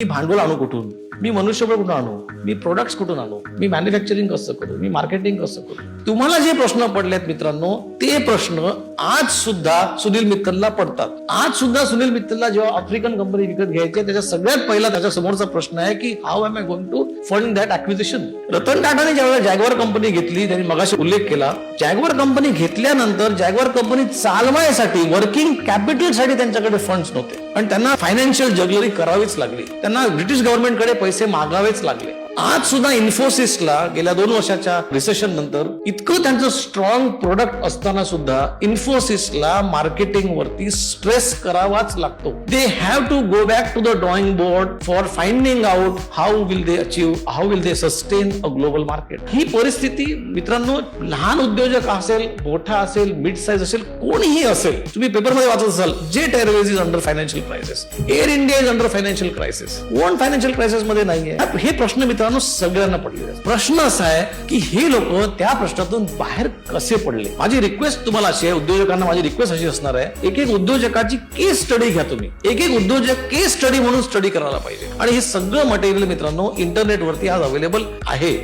मी भांडवल आणू कुठून मी मनुष्यबळ कुठून आणू? मी प्रोडक्ट्स कुठून आणू? मी मॅन्युफॅक्चरिंग कसं करू? मी मार्केटिंग कसं करू? तुम्हाला जे प्रश्न पडलेत मित्रांनो ते प्रश्न आज सुद्धा सुनील मित्तलला पडतात. आज सुद्धा सुनील मित्तलला जेव्हा आफ्रिकन कंपनी विकत घ्यायची आहे, त्याच्या सगळ्यात पहिला त्याच्या समोरचा प्रश्न आहे की how am I going to fund that acquisition Ratan टाटाने ज्यावेळेला जॅगवर कंपनी घेतली त्यांनी मगाशी उल्लेख केला जॅगवर कंपनी घेतल्यानंतर जॅगवर कंपनी चालवायसाठी वर्किंग कॅपिटलसाठी त्यांच्याकडे फंड्स नव्हते. आणि त्यांना फायनान्शियल जगलरी करावीच लागली. त्यांना ब्रिटिश गव्हर्नमेंटकडे पैसे मागावेच लागले. आज सुद्धा इन्फोसिसला गेल्या दोन वर्षाच्या रिसेशन नंतर इतकं त्यांचं स्ट्रॉंग प्रोडक्ट असताना सुद्धा इन्फोसिसला मार्केटिंग वरती स्ट्रेस करावाच लागतो. They have to go back to the drawing board for finding out how will they achieve how will they sustain a global market ही परिस्थिती मित्रांनो लहान उद्योजक असेल मोठा असेल मिड साईज असेल कोणीही असेल तुम्ही पेपरमध्ये वाचत असाल Jet airways is under financial crisis Air India is under financial crisis कोण फायनान्शियल क्रायसिसमध्ये नाहीये. हे प्रश्न मित्रांनो सगळ्यांना पडलेले प्रश्न असा आहे की हे लोक त्या प्रश्नातून बाहेर कसे पडले? माझी रिक्वेस्ट तुम्हाला अशी आहे उद्योजकांना माझी रिक्वेस्ट अशी असणार आहे. एक एक उद्योजकाची केस स्टडी घ्या तुम्ही. एक एक उद्योजक केस स्टडी म्हणून स्टडी करायला पाहिजे. आणि हे सगळं मटेरियल मित्रांनो इंटरनेटवरती आज अवेलेबल आहे.